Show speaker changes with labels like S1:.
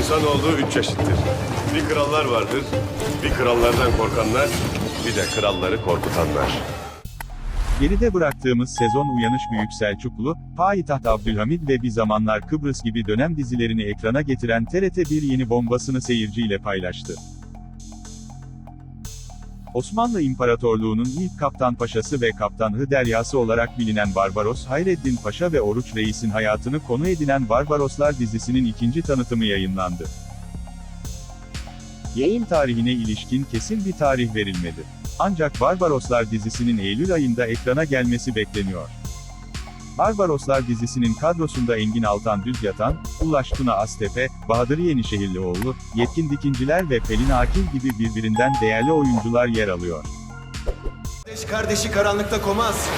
S1: İnsanoğlu üç çeşittir. Bir krallar vardır, bir krallardan korkanlar, bir de kralları korkutanlar.
S2: Geride bıraktığımız sezon Uyanış Büyük Selçuklu, Payitaht Abdülhamid ve Bir Zamanlar Kıbrıs gibi dönem dizilerini ekrana getiren TRT bir yeni bombasını seyirciyle paylaştı. Osmanlı İmparatorluğu'nun ilk Kaptan Paşası ve Kaptan Hıderyası olarak bilinen Barbaros Hayreddin Paşa ve Oruç Reis'in hayatını konu edinen Barbaroslar dizisinin ikinci tanıtımı yayınlandı. Yayın tarihine ilişkin kesin bir tarih verilmedi. Ancak Barbaroslar dizisinin Eylül ayında ekrana gelmesi bekleniyor. Barbaroslar dizisinin kadrosunda Engin Altan Düz Yatan, Ulaş Tuna Aztepe, Bahadır Yenişehirlioğlu, Yetkin Dikinciler ve Pelin Akil gibi birbirinden değerli oyuncular yer alıyor.
S3: Kardeş kardeşi karanlıkta komaz.